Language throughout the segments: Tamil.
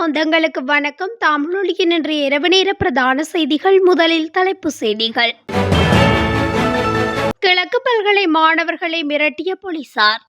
சொந்தங்களுக்கு வணக்கம். தமிழொலியின் இன்று இரவு நேர பிரதான செய்திகள் முதலில் தலைப்பு செய்திகள். கிழக்கு பல்கலை மாணவர்களை மிரட்டிய போலீசார்.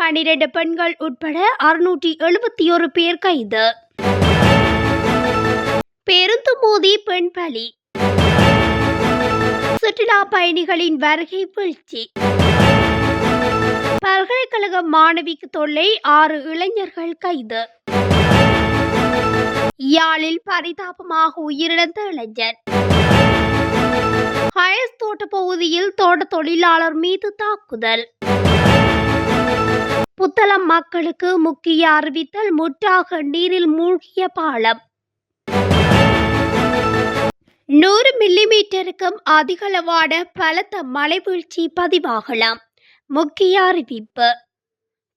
பனிரெண்டு பெண்கள் உட்பட அறுநூற்றி எழுபத்தி ஒரு பேர் கைது. பேருந்து மோதி பெண் பலி. சுற்றுலா பயணிகளின் வருகை வீழ்ச்சி. பல்கலைக்கழக மாணவிக்கு தொல்லை ஆறு இளைஞர்கள் கைது. யாழில் பரிதாபமாக உயிரிழந்த இளைஞர். ஹயஸ் தோட்ட பகுதியில் தோட்ட தொழிலாளர் மீது தாக்குதல். புத்தளம் மக்களுக்கு முக்கிய அறிவித்தல் முற்றாக நீரில் மூழ்கிய பாலம். நூறு மில்லிமீட்டருக்கும் அதிகளவான பலத்த மழை வீழ்ச்சி பதிவாகலாம். முக்கிய அறிவிப்பு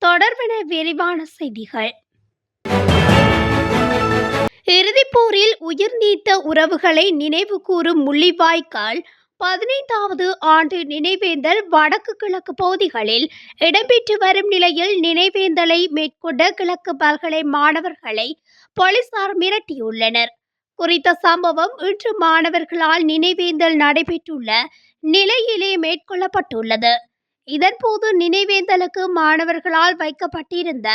தொடர்பென விரிவான செய்திகள். இறுதிப்போரில் உயிர்நீத்த உயிர் நீத்த உறவுகளை நினைவு கூறும் முள்ளிவாய்க்கால் பதினைந்தாவது ஆண்டு நினைவேந்தல் வடக்கு கிழக்கு பகுதிகளில் இடம்பெற்று வரும் நிலையில் நினைவேந்தலை மேற்கொண்ட கிழக்கு பல்கலை மாணவர்களை போலீசார் மிரட்டியுள்ளனர். குறித்த சம்பவம் இன்று மாணவர்களால் நினைவேந்தல் நடைபெற்றுள்ள நிலையிலே மேற்கொள்ளப்பட்டுள்ளது. இதன்போது நினைவேந்தலுக்கு மாணவர்களால் வைக்கப்பட்டிருந்த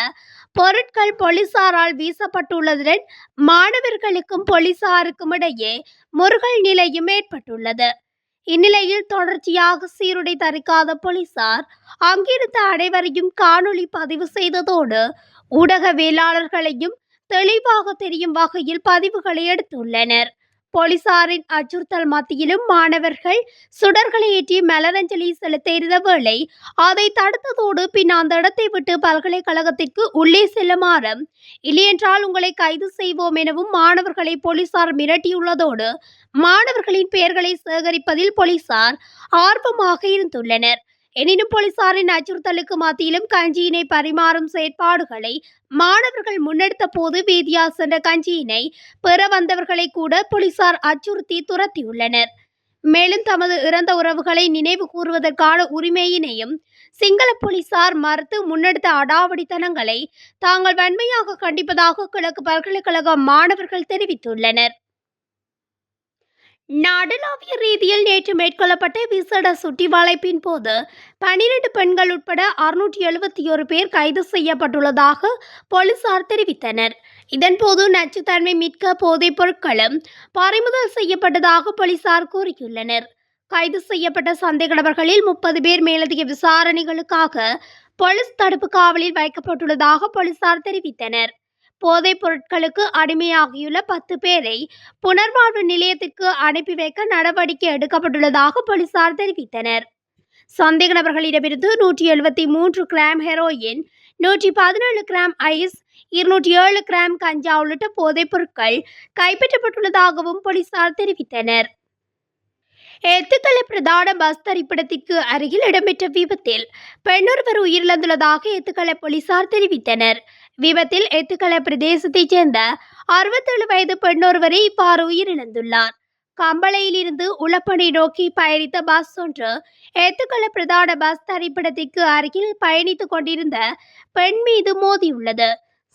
பொருட்கள் போலீசாரால் வீசப்பட்டுள்ளதுடன் மாணவர்களுக்கும் போலீசாருக்கும் இடையே முருகல் நிலையும் ஏற்பட்டுள்ளது. இந்நிலையில் தொடர்ச்சியாக சீருடை தரிக்காத போலீசார் அங்கிருந்த அனைவரையும் காணொளி பதிவு செய்ததோடு ஊடகவியலாளர்களையும் தெளிவாக தெரியும் வகையில் பதிவுகளை எடுத்துள்ளனர். போலீசாரின் அச்சுறுத்தல் மத்தியிலும் மாணவர்கள் சுடர்களை ஏற்றி மலரஞ்சலி செலுத்த இருந்த வேளை அதை தடுத்ததோடு பின் அந்த இடத்தை விட்டு பல்கலைக்கழகத்திற்கு உள்ளே செல்லுமாறு இல்லையென்றால் உங்களை கைது செய்வோம் எனவும் மாணவர்களை போலீசார் மிரட்டியுள்ளதோடு மாணவர்களின் பெயர்களை சேகரிப்பதில் போலீசார் ஆர்வமாக இருந்துள்ளனர். எனினும் போலீசாரின் அச்சுறுத்தலுக்கு மத்தியிலும் கஞ்சியினை பரிமாறும் செயற்பாடுகளை மாணவர்கள் முன்னெடுத்த போது வீதியா சென்ற கஞ்சியினை பெற வந்தவர்களை கூட போலீசார் அச்சுறுத்தி துரத்தியுள்ளனர். மேலும் தமது இறந்த உறவுகளை நினைவு கூறுவதற்கான உரிமையினையும் சிங்கள போலீசார் மறுத்து முன்னெடுத்த அடாவடித்தனங்களை தாங்கள் வன்மையாக கண்டிப்பதாக கிழக்கு பல்கலைக்கழக மாணவர்கள் தெரிவித்துள்ளனர். நாடளாவிய ரீதியில் நேற்று மேற்கொள்ளப்பட்ட விசேட சுற்றி வளைப்பின் போது பனிரெண்டு பெண்கள் உட்பட அறுநூற்றி எழுபத்தி ஒரு பேர் கைது செய்யப்பட்டுள்ளதாக போலீசார் தெரிவித்தனர். இதன்போது நச்சுத்தன்மை மிக்க போதைப் பொருட்களும் பறிமுதல் செய்யப்பட்டதாக போலீசார் கூறியுள்ளனர். கைது செய்யப்பட்ட சந்தேக நபர்களில் முப்பது பேர் மேலதிக விசாரணைகளுக்காக போலீஸ் தடுப்பு காவலில் வைக்கப்பட்டுள்ளதாக போலீசார் தெரிவித்தனர். போதைப் பொருட்களுக்கு அடிமையாகியுள்ள பத்து பேரை புனர்வாழ்வு நிலையத்திற்கு அனுப்பி வைக்க நடவடிக்கை எடுக்கப்பட்டுள்ளதாக போலீசார் தெரிவித்தனர். சந்தேக நபர்களிடமிருந்து நூற்றி எழுபத்தி மூன்று கிராம் ஹெரோயின் நூற்றி பதினேழு கிராம் ஐஸ் இருநூற்றி ஏழு கிராம் கஞ்சா உள்ளிட்ட போதைப் பொருட்கள் கைப்பற்றப்பட்டுள்ளதாகவும் போலீசார் தெரிவித்தனர். எத்துக்கலை பிரதான பஸ் தரிப்பிடத்திற்கு அருகில் இடம்பெற்ற விபத்தில் பெண்ணொருவர் உயிரிழந்துள்ளதாக எத்துக்கலை போலீசார் தெரிவித்தனர். விபத்தில் எத்துக்கலை பிரதேசத்தைச் சேர்ந்த அறுபத்தேழு வயது பெண்ணொருவரை இவ்வாறு உயிரிழந்துள்ளார். கம்பளையிலிருந்து உளப்பணி நோக்கி பயணித்த பஸ் ஒன்று எத்துக்கல பிரதான பஸ் தரிப்பிடத்திற்கு அருகில் பயணித்துக் கொண்டிருந்த பெண் மீது மோதியுள்ளது.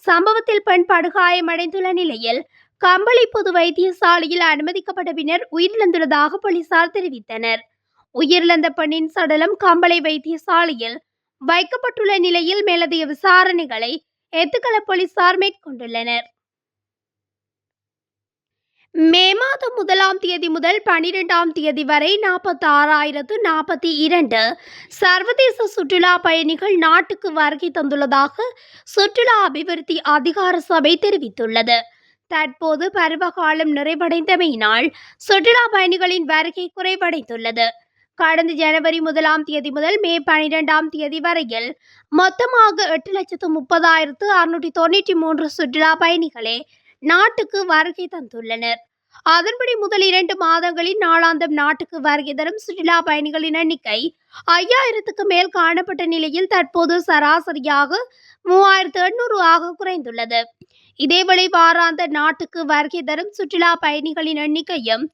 சம்பவத்தில் பெண் படுகாயமடைந்துள்ள நிலையில் கம்பளி பொது வைத்தியசாலையில் அனுமதிக்கப்பட்ட பின்னர் உயிரிழந்துள்ளதாக போலீசார் தெரிவித்தனர். உயிரிழந்த பெண்ணின் சடலம் கம்பளை வைத்தியசாலையில் வைக்கப்பட்டுள்ள நிலையில் மேலதிக விசாரணைகளை எத்துக்கள போலீசார் மேற்கொண்டுள்ளனர். மே மாதம் முதலாம் தேதி முதல் பனிரெண்டாம் தேதி வரை நாற்பத்தி ஆறாயிரத்து நாற்பத்தி இரண்டு சர்வதேச சுற்றுலா பயணிகள் நாட்டுக்கு வருகை தந்துள்ளதாக சுற்றுலா அபிவிருத்தி அதிகார சபை தெரிவித்துள்ளது. தற்போது பருவகாலம் நிறைவடைந்தமையினால் சுற்றுலா பயணிகளின் வருகை குறைவடைந்துள்ளது. கடந்த ஜனவரி முதலாம் தேதி முதல் மே பனிரெண்டாம் தேதி வரையில் மொத்தமாக எட்டு லட்சத்து முப்பதாயிரத்து அறுநூற்றி தொண்ணூற்றி மூன்று சுற்றுலா பயணிகளே நாட்டுக்கு வருகை தந்துள்ளனர். அதன்படி முதல் இரண்டு மாதங்களில் நாளாந்தம் நாட்டுக்கு வருகை தரும் சுற்றுலா பயணிகளின் எண்ணிக்கை ஐயாயிரத்துக்கு மேல் காணப்பட்ட நிலையில் தற்போது சராசரியாக மூவாயிரத்து எண்ணூறு ஆக குறைந்துள்ளது. இதேவேளை வாராந்த நாட்டுக்கு வருகை தரும் சுற்றுலா பயணிகளின் எண்ணிக்கையும்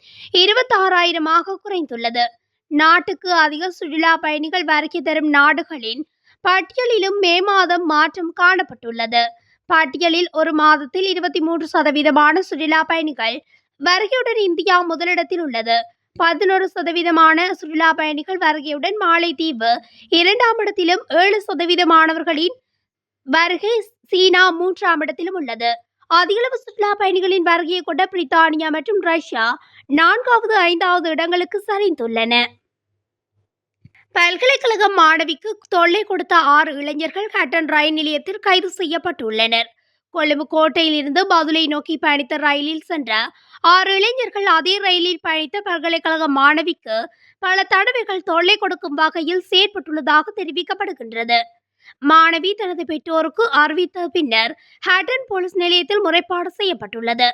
இருபத்தாறாயிரமாக குறைந்துள்ளது. நாட்டுக்கு அதிக சுற்றுலா பயணிகள் வருகை தரும் நாடுகளின் பட்டியலிலும் மே மாதம் மாற்றம் காணப்பட்டுள்ளது. பட்டியலில் ஒரு மாதத்தில் இருபத்தி மூன்று சதவீதமான சுற்றுலா பயணிகள் வருகையுடன் இந்தியா முதலிடத்தில் உள்ளது. பதினோரு சதவீதமான சுற்றுலா பயணிகள் வருகையுடன் மாலைத்தீவு இரண்டாம் இடத்திலும் ஏழு சதவீதமானவர்களின் வருகை சீனா மூன்றாம் இடத்திலும் உள்ளது. அதிகளவு சுற்றுலா பயணிகளின் வருகையை கொண்ட பிரித்தானியா மற்றும் ரஷ்யா நான்காவது ஐந்தாவது இடங்களுக்கு சரிந்துள்ளன. பல்கலைக்கழக மாணவிக்கு தொல்லை கொடுத்த ஆறு இளைஞர்கள் ஹட்டன் ரயில் நிலையத்தில் கைது செய்யப்பட்டுள்ளனர். கொழும்பு கோட்டையில் இருந்து பதுளை நோக்கி பயணித்த ரயிலில் சென்ற ஆறு இளைஞர்கள் அதே ரயிலில் பயணித்த பல்கலைக்கழக மாணவிக்கு பல தடவைகள் தொல்லை கொடுக்கும் வகையில் செயற்பட்டுள்ளதாக தெரிவிக்கப்படுகின்றது. மாணவி தனது பெற்றோருக்கு அறிவித்த பின்னர் ஹேட்டன் போலீஸ் நிலையத்தில் முறைப்பாடு செய்யப்பட்டுள்ளது.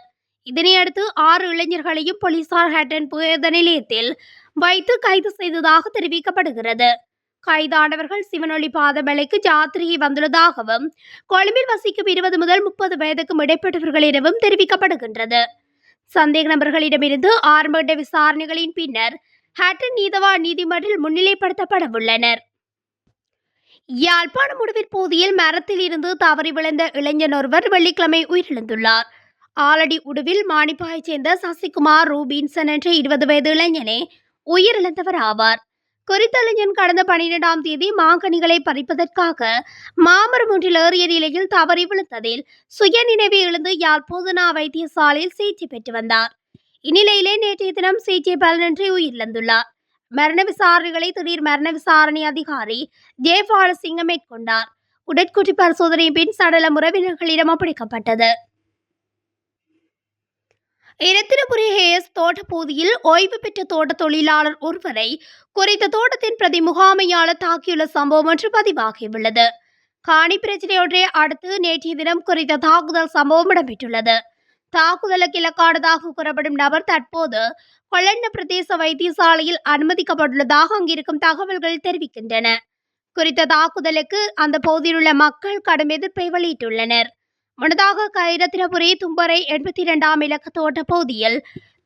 இதனையடுத்து ஆறு இளைஞர்களையும் போலீசார் ஹேட்டன் புயத நிலையத்தில் வைத்து கைது செய்ததாக தெரிவிக்கப்படுகிறது. கைதானவர்கள் சிவனொளி பாதமலைக்கு ஜாத்திரையை வந்துள்ளதாகவும் கொழும்பில் வசிக்கும் இருபது முதல் முப்பது வயதுக்கும் இடைப்பட்டவர்கள் எனவும் தெரிவிக்கப்படுகின்றது. சந்தேக நபர்களிடமிருந்து ஆரம்பகட்ட விசாரணைகளின் பின்னர் ஹேட்டன் நீதவா நீதிமன்றில் முன்னிலைப்படுத்தப்பட உள்ளனர் யாழ்ப்பாணம் முடிவில் பகுதியில் மரத்தில் இருந்து தவறி விழுந்த இளைஞன் ஒருவர் வெள்ளிக்கிழமை உயிரிழந்துள்ளார். ஆலடி உடுவில் மாணிப்பாயைச் சேர்ந்த சசிகுமார் ரூபின்சன் என்ற இருபது வயது இளைஞனே உயிரிழந்தவர் ஆவார். குறித்த இளைஞன் கடந்த பனிரெண்டாம் தேதி மாங்கனிகளை பறிப்பதற்காக மாமரம் ஒன்றில் ஏறிய நிலையில் தவறி விழுந்ததில் சுயநினைவை இழந்து எழுந்து போதனா வைத்தியசாலையில் சிகிச்சை பெற்று வந்தார். இந்நிலையிலே நேற்றைய தினம் சிகிச்சை பலனின்றி உயிரிழந்துள்ளார். மரண விசாரணைகளை திடீர் மரண விசாரணை அதிகாரி ஜெயபாலசிங்கம் மேற்கொண்டார். உடற்குட்டி பரிசோதனையின் பின் சடலம் உறவினர்களிடம் ஒப்படைக்கப்பட்டது. இரத்தினபுரி ஹேஸ் தோட்டப்பகுதியில் ஓய்வு பெற்ற தோட்ட தொழிலாளர் ஒருவரை குறித்த தோட்டத்தின் பிரதி முகாமையாளர் தாக்கியுள்ள சம்பவம் ஒன்று பதிவாகியுள்ளது. காணி பிரச்சனையொன்றை அடுத்து நேற்றைய தினம் குறித்த தாக்குதல் சம்பவம் இடம்பெற்றுள்ளது. தாக்குதலுக்கு இலக்கானதாக கூறப்படும் நபர் தற்போது கொள்ளண்ண பிரதேச வைத்தியசாலையில் அனுமதிக்கப்பட்டுள்ளதாக அங்கிருக்கும் தகவல்கள் தெரிவிக்கின்றன. குறித்த தாக்குதலுக்கு அந்த பகுதியிலுள்ள மக்கள் கடும் எதிர்ப்பை வெளியிட்டுள்ளனர். முன்னதாக கைரத்தினபுரி தும்பரை எண்பத்தி இரண்டாம் இலக்க தோட்ட பகுதியில்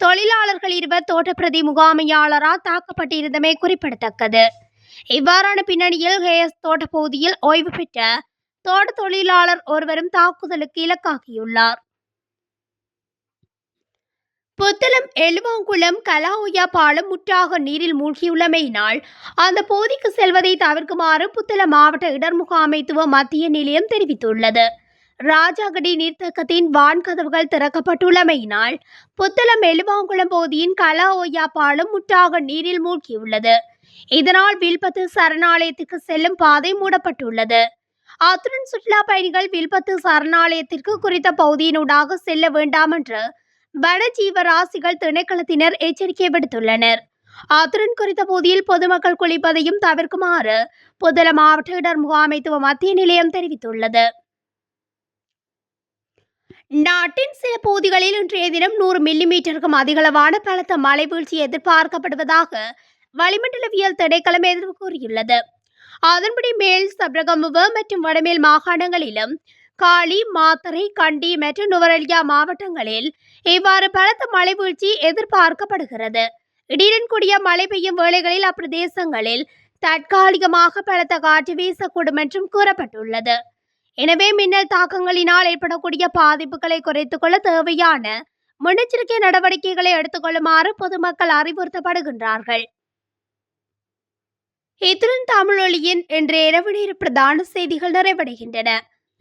தொழிலாளர்கள் இருவர் தோட்டப்பிரதி முகாமையாளரால் தாக்கப்பட்டிருந்தமை குறிப்பிடத்தக்கது. இவ்வாறான பின்னணியில் ஹேஸ் தோட்ட பகுதியில் ஓய்வு பெற்ற தோட்ட தொழிலாளர் ஒருவரும் தாக்குதலுக்கு இலக்காகியுள்ளார். புத்தளம் எழுவாங்குளம் கலாவுயா பாலம் முற்றாக நீரில் மூழ்கியுள்ளமையினால் அந்த பகுதிக்கு செல்வதை தவிர்க்குமாறு புத்தளம் மாவட்ட இடர் முகாமைத்துவ மத்திய நிலையம் தெரிவித்துள்ளது. ராஜாகடி நீர்த்தக்கத்தின் வான்கதவுகள் திறக்கப்பட்டுள்ளமையினால் புத்தளம் எழுவாங்குளம் பகுதியின் கலாஓயா பாலம் முற்றாக நீரில் மூழ்கியுள்ளது. இதனால் வில்பத்து சரணாலயத்துக்கு செல்லும் பாதை மூடப்பட்டுள்ளது. அத்துடன் சுற்றுலா பயணிகள் வில்பத்து சரணாலயத்திற்கு குறித்த பகுதியினூடாக செல்ல வேண்டாம் என்று வனஜீவராசிகள் திணைக்களத்தினர் எச்சரிக்கை விடுத்துள்ளனர். அத்துடன் குறித்த பகுதியில் பொதுமக்கள் குளிப்பதையும் தவிர்க்குமாறு புதல மாவட்ட இடர் முகாமைத்துவ மத்திய நிலையம் தெரிவித்துள்ளது. நாட்டின் சில பகுதிகளில் இன்றைய தினம் நூறு மில்லிமீட்டருக்கும் அதிகளவான பலத்த மழை வீழ்ச்சி எதிர்பார்க்கப்படுவதாக வளிமண்டலவியல் திணைக்களம் எதிர்ப்பு கூறியுள்ளது. அதன்படி மேல் சப்ரகமுவ மற்றும் வடமேல் மாகாணங்களிலும் காளி மாத்தறை கண்டி மற்றும் நுவரெலியா மாவட்டங்களில் இவ்வாறு பலத்த மழை வீழ்ச்சி எதிர்பார்க்கப்படுகிறது. இடியுடன் கூடிய மழை பெய்யும் வேளைகளில் அப்பிரதேசங்களில் தற்காலிகமாக பலத்த காற்று வீசக்கூடும் என்றும் கூறப்பட்டுள்ளது. எனவே மின்னல் தாக்கங்களினால் ஏற்படக்கூடிய பாதிப்புகளை குறைத்துக் கொள்ள தேவையான முன்னெச்சரிக்கை நடவடிக்கைகளை எடுத்துக்கொள்ளுமாறு பொதுமக்கள் அறிவுறுத்தப்படுகின்றார்கள். இத்துடன் தமிழொலியின் இன்று இரவு நேர பிரதான செய்திகள் நிறைவடைகின்றன.